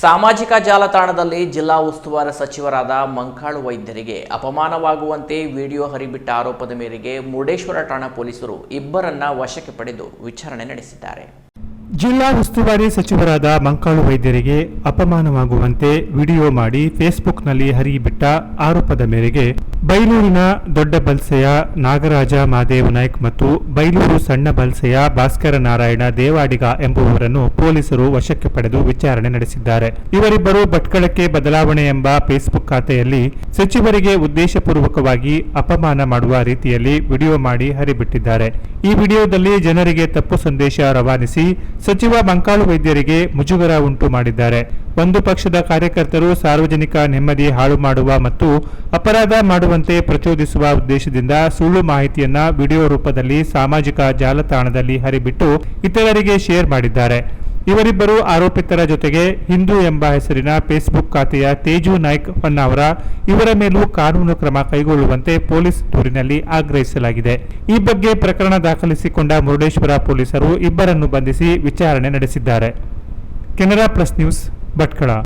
ಸಾಮಾಜಿಕ ಜಾಲತಾಣದಲ್ಲಿ ಜಿಲ್ಲಾ ಉಸ್ತುವಾರಿ ಸಚಿವರಾದ ಮಂಕಾಳು ವೈದ್ಯರಿಗೆ ಅಪಮಾನವಾಗುವಂತೆ ವಿಡಿಯೋ ಹರಿಬಿಟ್ಟ ಆರೋಪದ ಮೇರೆಗೆ ಮುರುಡೇಶ್ವರ ಠಾಣಾ ಪೊಲೀಸರು ಇಬ್ಬರನ್ನ ವಶಕ್ಕೆ ಪಡೆದು ವಿಚಾರಣೆ ನಡೆಸಿದ್ದಾರೆ. ಜಿಲ್ಲಾ ಉಸ್ತುವಾರಿ ಸಚಿವರಾದ ಮಂಕಾಳು ವೈದ್ಯರಿಗೆ ಅಪಮಾನವಾಗುವಂತೆ ವಿಡಿಯೋ ಮಾಡಿ ಫೇಸ್ಬುಕ್ನಲ್ಲಿ ಹರಿಬಿಟ್ಟ ಆರೋಪದ ಮೇರೆಗೆ ಬೈಲೂರಿನ ದೊಡ್ಡ ಬಲ್ಸೆಯ ನಾಗರಾಜ ಮಾದೇವ್ ನಾಯ್ಕ್ ಮತ್ತು ಬೈಲೂರು ಸಣ್ಣ ಬಲ್ಸೆಯ ಭಾಸ್ಕರ ನಾರಾಯಣ ದೇವಾಡಿಗ ಎಂಬುವರನ್ನು ಪೊಲೀಸರು ವಶಕ್ಕೆ ಪಡೆದು ವಿಚಾರಣೆ ನಡೆಸಿದ್ದಾರೆ. ಇವರಿಬ್ಬರು ಭಟ್ಕಳಕ್ಕೆ ಬದಲಾವಣೆ ಎಂಬ ಫೇಸ್ಬುಕ್ ಖಾತೆಯಲ್ಲಿ ಸಚಿವರಿಗೆ ಉದ್ದೇಶಪೂರ್ವಕವಾಗಿ ಅಪಮಾನ ಮಾಡುವ ರೀತಿಯಲ್ಲಿ ವಿಡಿಯೋ ಮಾಡಿ ಹರಿಬಿಟ್ಟಿದ್ದಾರೆ. ಈ ವಿಡಿಯೋದಲ್ಲಿ ಜನರಿಗೆ ತಪ್ಪು ಸಂದೇಶ ರವಾನಿಸಿ ಸಚಿವ ಮಂಕಾಳು ವೈದ್ಯರಿಗೆ ಮುಜುಗರ ಉಂಟು ಮಾಡಿದ್ದಾರೆ. ಒಂದು ಪಕ್ಷದ ಕಾರ್ಯಕರ್ತರು ಸಾರ್ವಜನಿಕ ನೆಮ್ಮದಿ ಹಾಳು ಮಾಡುವ ಮತ್ತು ಅಪರಾಧ ಮಾಡುವಂತೆ ಪ್ರಚೋದಿಸುವ ಉದ್ದೇಶದಿಂದ ಸುಳ್ಳು ಮಾಹಿತಿಯನ್ನ ವಿಡಿಯೋ ರೂಪದಲ್ಲಿ ಸಾಮಾಜಿಕ ಜಾಲತಾಣದಲ್ಲಿ ಹರಿಬಿಟ್ಟು ಇತರರಿಗೆ ಶೇರ್ ಮಾಡಿದ್ದಾರೆ. ಇವರಿಬ್ಬರು ಆರೋಪಿತರ ಜೊತೆಗೆ ಹಿಂದೂ ಎಂಬ ಹೆಸರಿನ ಫೇಸ್ಬುಕ್ ಖಾತೆಯ ತೇಜು ನಾಯ್ಕ್ ಹೊನ್ನಾವರ ಇವರ ಮೇಲೂ ಕಾನೂನು ಕ್ರಮ ಕೈಗೊಳ್ಳುವಂತೆ ಪೊಲೀಸ್ ದೂರಿನಲ್ಲಿ ಆಗ್ರಹಿಸಲಾಗಿದೆ. ಈ ಬಗ್ಗೆ ಪ್ರಕರಣ ದಾಖಲಿಸಿಕೊಂಡ ಮುರುಡೇಶ್ವರ ಪೊಲೀಸರು ಇಬ್ಬರನ್ನು ಬಂಧಿಸಿ ವಿಚಾರಣೆ ನಡೆಸಿದ್ದಾರೆ. Canara plus news. भटकड़ा